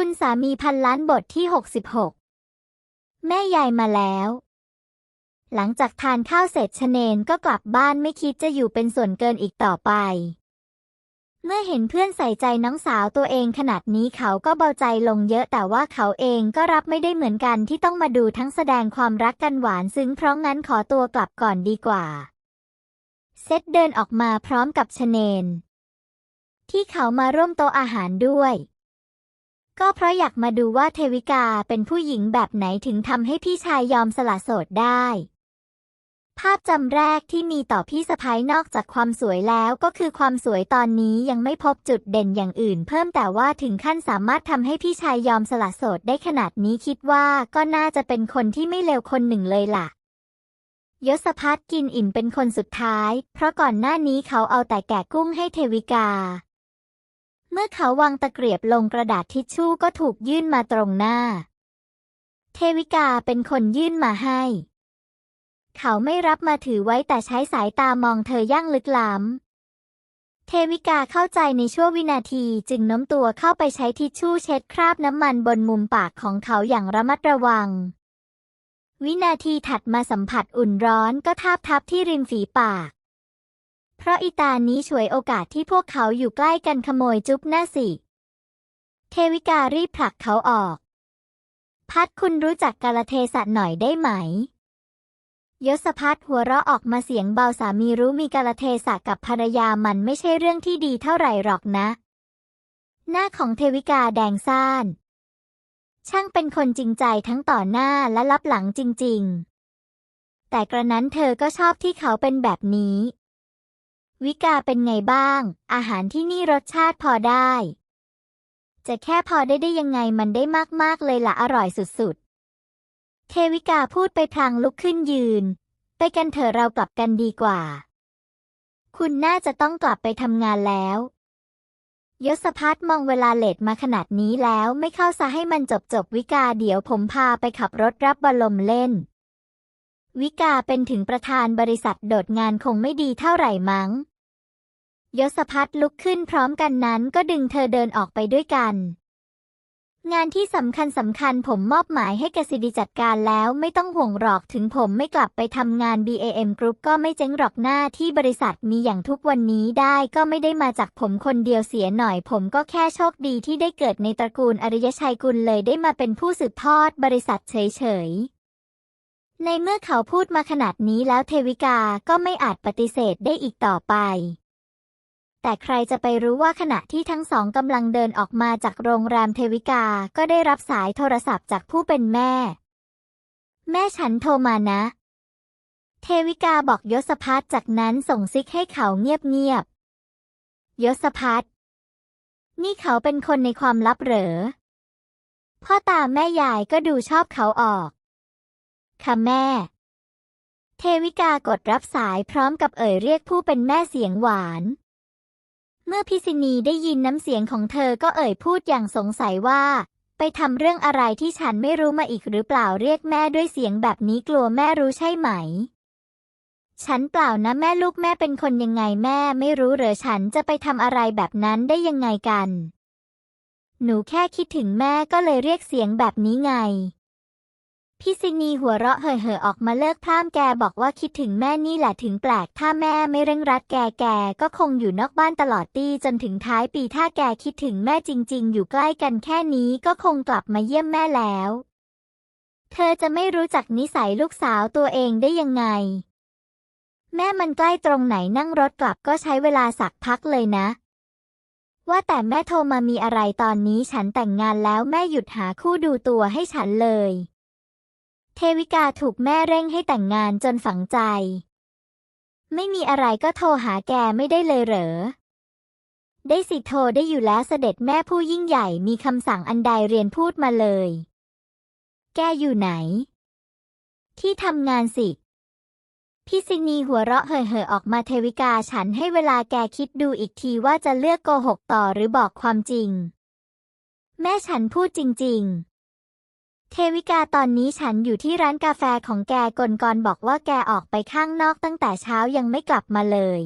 คุณสามีพันล้านบทที่ 66 แม่ยายมาแล้ว หลังจากทานข้าวเสร็จชเนนก็กลับบ้านไม่คิดจะอยู่เป็นส่วนเกินอีกต่อไป เมื่อเห็นเพื่อนใส่ใจน้องสาวตัวเองขนาดนี้เขาก็เบาใจลงเยอะแต่ว่าเขาเองก็รับไม่ได้เหมือนกันที่ต้องมาดูทั้งแสดงความรักกันหวานซึ้งเพราะงั้นขอตัวกลับก่อนดีกว่า เซตเดินออกมาพร้อมกับชเนน ที่เขามาร่วมโต๊ะอาหารด้วย ก็เพราะอยากมาดูว่าเทวิกาเป็นผู้หญิงแบบไหนถึงทำให้พี่ชายยอมสละโสดได้ ภาพจำแรกที่มีต่อพี่สะพ้ายนอกจากความสวยแล้วก็คือความสวยตอนนี้ยังไม่พบจุดเด่นอย่างอื่น เพิ่มแต่ว่าถึงขั้นสามารถทำให้พี่ชายยอมสละโสดได้ขนาดนี้คิดว่าก็น่าจะเป็นคนที่ไม่เลวคนหนึ่งเลยล่ะยศพัฒกินอิ่มเป็นคนสุดท้าย เพราะก่อนหน้านี้เขาเอาแต่แกะกุ้งให้เทวิกา เมื่อเขาวางตะเกียบลงกระดาษทิชชู่ก็ถูกยื่นมาตรงหน้า เทวิกาเป็นคนยื่นมาให้ เขาไม่รับมาถือไว้แต่ใช้สายตามองเธอย่างลึกล้ำ เทวิกาเข้าใจในชั่ววินาทีจึงโน้มตัวเข้าไปใช้ทิชชู่เช็ดคราบน้ำมันบนมุมปากของเขาอย่างระมัดระวัง วินาทีถัดมาสัมผัสอุ่นร้อนก็ทาบทับที่ริมฝีปาก ราะอีตานี้ฉวยโอกาสที่พวกเขาอยู่ใกล้กันขโมยจุ๊บหน้าสิ เทวิการีบผลักเขาออก พัดคุณรู้จักกาลเทศะหน่อยได้ไหม ยศพัฒหัวเราะออกมาเสียงเบาสามีรู้มีกาลเทศะกับภรรยามันไม่ใช่เรื่องที่ดีเท่าไหร่หรอกนะ หน้าของเทวิกาแดงซ่าน ช่างเป็นคนจริงใจทั้งต่อหน้าและรับหลังจริง ๆ แต่กระนั้นเธอก็ชอบที่เขาเป็นแบบนี้ วิกาเป็นไงบ้าง อาหารที่นี่รสชาติพอได้ จะแค่พอได้ได้ยังไงมันได้มาก ๆ เลยละอร่อยสุด ๆ เทวิกาพูดไปพลางลุกขึ้นยืน ไปกันเถอะเรากลับกันดีกว่า คุณน่าจะต้องกลับไปทำงานแล้ว ยศพัฒมองเวลาเลทมาขนาดนี้แล้วไม่เข้าซะให้มันจบจบวิกาเดี๋ยวผมพาไปขับรถรับบอลลมเล่น วิกาเป็นถึงประธานบริษัทโดดงานคงไม่ดีเท่าไหร่มั้ง ยศพัฒน์ลุกขึ้นพร้อมกันนั้นก็ดึงเธอเดินออกไปด้วยกัน งานที่สำคัญสำคัญผมมอบหมายให้กสิดีจัดการแล้วไม่ต้องห่วงหรอกถึงผมไม่กลับไปทำงาน BAM Group ก็ไม่เจ๊งหรอกหน้าที่บริษัทมีอย่างทุกวันนี้ได้ก็ไม่ได้มาจากผมคนเดียวเสียหน่อย ผมก็แค่โชคดีที่ได้เกิดในตระกูลอริยชัยกุลเลยได้มาเป็นผู้สืบทอดบริษัทเฉยๆ ในเมื่อเขาพูดมาขนาดนี้แล้วเทวิกาก็ไม่อาจปฏิเสธได้อีกต่อไป แต่ใครจะไปรู้ว่าขณะที่ทั้งสองกำลังเดินออกมาจากโรงแรมเทวิกาก็ได้รับสายโทรศัพท์จากผู้เป็นแม่ แม่ฉันโทรมานะ เทวิกาบอกยศพัฒจากนั้นส่งซิกให้เขาเงียบๆยศพัฒนี่เขาเป็นคนในความลับเหรอ พ่อตาแม่ยายก็ดูชอบเขาออก ค่ะแม่ เทวิกากดรับสายพร้อมกับเอ่ยเรียกผู้เป็นแม่เสียงหวาน เมื่อพิษิณีได้ยินน้ำเสียงของเธอก็เอ่ยพูดอย่างสงสัยว่า ไปทำเรื่องอะไรที่ฉันไม่รู้มาอีกหรือเปล่าเรียกแม่ด้วยเสียงแบบนี้กลัวแม่รู้ใช่ไหม ฉันเปล่านะแม่ลูกแม่เป็นคนยังไงแม่ไม่รู้เหรอฉันจะไปทำอะไรแบบนั้นได้ยังไงกัน หนูแค่คิดถึงแม่ก็เลยเรียกเสียงแบบนี้ไง พี่ซินีหัวเราะเห่อๆออกมาเลิกพร่ำแกบอกว่าคิดถึงแม่นี่แหละถึงแปลก ถ้าแม่ไม่เร่งรัดแกแกก็คงอยู่นอกบ้านตลอดตีจนถึงท้ายปีถ้าแกคิดถึงแม่จริง ๆ อยู่ใกล้กันแค่นี้ก็คงกลับมาเยี่ยมแม่แล้ว เธอจะไม่รู้จักนิสัยลูกสาวตัวเองได้ยังไง แม่มันใกล้ตรงไหนนั่งรถกลับก็ใช้เวลาสักพักเลยนะว่าแต่แม่โทรมามีอะไรตอนนี้ฉันแต่งงานแล้วแม่หยุดหาคู่ดูตัวให้ฉันเลย เทวิกาถูกแม่เร่งให้แต่งงานจนฝังใจ ไม่มีอะไรก็โทรหาแกไม่ได้เลยเหรอ ได้สิโทรได้อยู่แล้วเสด็จแม่ผู้ยิ่งใหญ่มีคำสั่งอันใดเรียนพูดมาเลย แกอยู่ไหน ที่ทำงานสิ พี่ซินีหัวเราะเห่อๆออกมาเทวิกาฉันให้เวลาแกคิดดูอีกทีว่าจะเลือกโกหกต่อหรือบอกความจริง แม่ฉันพูดจริง ๆ เทวิกาตอนนี้ฉันอยู่ที่ร้านกาแฟของแกกลกรบอกว่าแกออกไปข้างนอกตั้งแต่เช้ายังไม่กลับมาเลย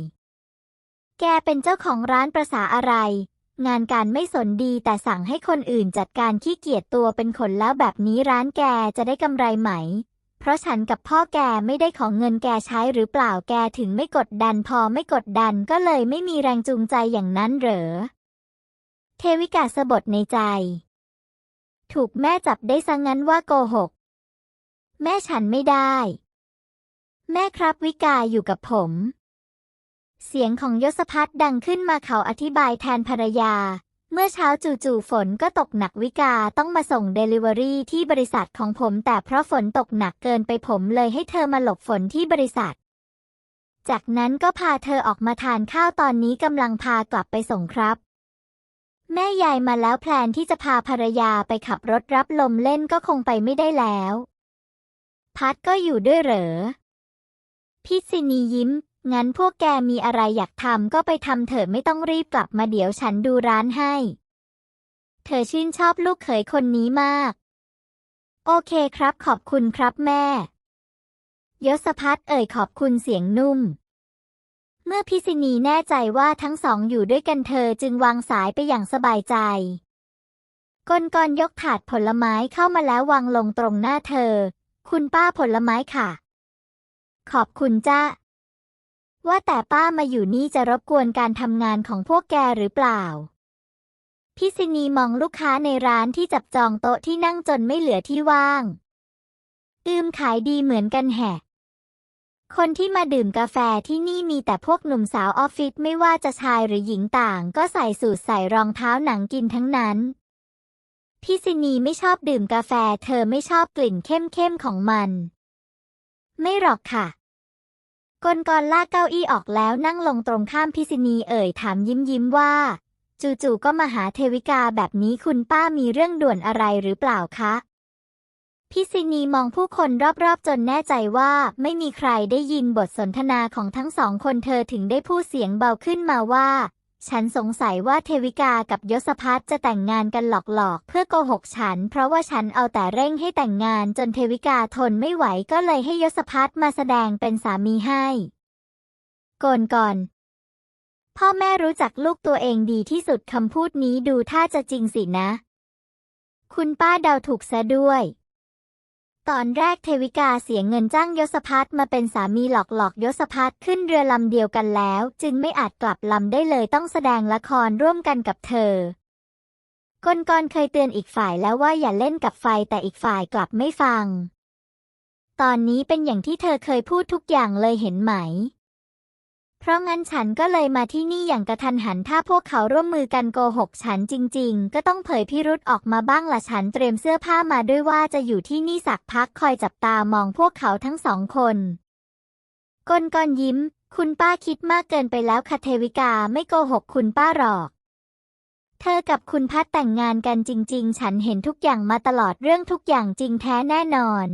แกเป็นเจ้าของร้านประษาอะไร งานการไม่สนดีแต่สั่งให้คนอื่นจัดการขี้เกียจตัวเป็นขนแล้วแบบนี้ร้านแกจะได้กำไรไหม เพราะฉันกับพ่อแกไม่ได้ของเงินแกใช้หรือเปล่าแกถึงไม่กดดันพอไม่กดดันก็เลยไม่มีแรงจูงใจอย่างนั้นเหรอ เทวิกาสะบดในใจ ถูกแม่จับได้ซะงั้นว่าโกหก แม่ฉันไม่ได้ แม่ครับวิกาอยู่กับผม เสียงของยศพัฒดังขึ้นมาเขาอธิบายแทนภรรยา เมื่อเช้าจู่ๆฝนก็ตกหนักวิกาต้องมาส่งเดลิเวอรี่ที่บริษัทของผม แต่เพราะฝนตกหนักเกินไปผมเลยให้เธอมาหลบฝนที่บริษัท จากนั้นก็พาเธอออกมาทานข้าวตอนนี้กำลังพากลับไปส่งครับ แม่ยายมาแล้วแพลนที่จะพาภรรยาไปขับรถรับลมเล่นก็คงไปไม่ได้แล้ว พัดก็อยู่ด้วยเหรอ พิษินียิ้ม งั้นพวกแกมีอะไรอยากทำก็ไปทำเถอะไม่ต้องรีบกลับมาเดี๋ยวฉันดูร้านให้ เธอชื่นชอบลูกเขยคนนี้มาก โอเคครับขอบคุณครับแม่ ยศพัฒเอ่ยขอบคุณเสียงนุ่ม เมื่อพิษินีแน่ใจว่าทั้งสองอยู่ด้วยกันเธอจึงวางสายไปอย่างสบายใจกลกรยกถาดผลไม้เข้ามาแล้ววางลงตรงหน้าเธอ คุณป้าผลไม้ค่ะ ขอบคุณจ้าว่าแต่ป้ามาอยู่นี่จะรบกวนการทำงานของพวกแกหรือเปล่า พิษินีมองลูกค้าในร้านที่จับจองโต๊ะที่นั่งจนไม่เหลือที่ว่าง อืมขายดีเหมือนกันแฮะ คนที่มาดื่มกาแฟที่นี่มีแต่พวกหนุ่มสาวออฟฟิศไม่ว่าจะชายหรือหญิงต่างก็ใส่สูทใส่รองเท้าหนังกินทั้งนั้นพิษินีไม่ชอบดื่มกาแฟเธอไม่ชอบกลิ่นเข้มๆของมัน ไม่หรอกค่ะกลกรลากเก้าอี้ออกแล้วนั่งลงตรงข้ามพิษินีเอ่ยถามยิ้มยิ้มว่า จู่ๆก็มาหาเทวิกาแบบนี้คุณป้ามีเรื่องด่วนอะไรหรือเปล่าคะ พิษินีมองผู้คนรอบๆ จนแน่ใจว่าไม่มีใครได้ยินบทสนทนาของทั้งสองคนเธอถึงได้พูดเสียงเบาขึ้นมาว่า ฉันสงสัยว่าเทวิกากับยศพัฒจะแต่งงานกันหลอกๆ เพื่อโกหกฉัน เพราะว่าฉันเอาแต่เร่งให้แต่งงานจนเทวิกาทนไม่ไหวก็เลยให้ยศพัฒมาแสดงเป็นสามีให้ก่อนก่อนพ่อแม่รู้จักลูกตัวเองดีที่สุดคำพูดนี้ดูท่าจะจริงสินะ คุณป้าเดาถูกซะด้วย ตอนแรกเทวิกาเสียเงินจ้างยศพัฒมาเป็นสามีหลอกหลอกยศพัฒขึ้นเรือลำเดียวกันแล้ว จึงไม่อาจกลับลำได้เลยต้องแสดงละครร่วมกันกับเธอกนกรเคยเตือนอีกฝ่ายแล้วว่าอย่าเล่นกับไฟแต่อีกฝ่ายกลับไม่ฟัง ตอนนี้เป็นอย่างที่เธอเคยพูดทุกอย่างเลยเห็นไหม เพราะงั้นฉันก็เลยมาที่นี่อย่างกระทันหันถ้าพวกเขาร่วมมือกันโกหกฉันจริง ๆ ก็ต้องเผยพิรุษออกมาบ้างละฉันเตรียมเสื้อผ้ามาด้วยว่าจะอยู่ที่นี่สักพักคอยจับตามองพวกเขาทั้งสองคนกลกรยิ้ม คุณป้าคิดมากเกินไปแล้วค่ะเทวิกาไม่โกหกคุณป้าหรอก เธอกับคุณพัดแต่งงานกันจริง ๆ ฉันเห็นทุกอย่างมาตลอดเรื่องทุกอย่างจริงแท้แน่นอน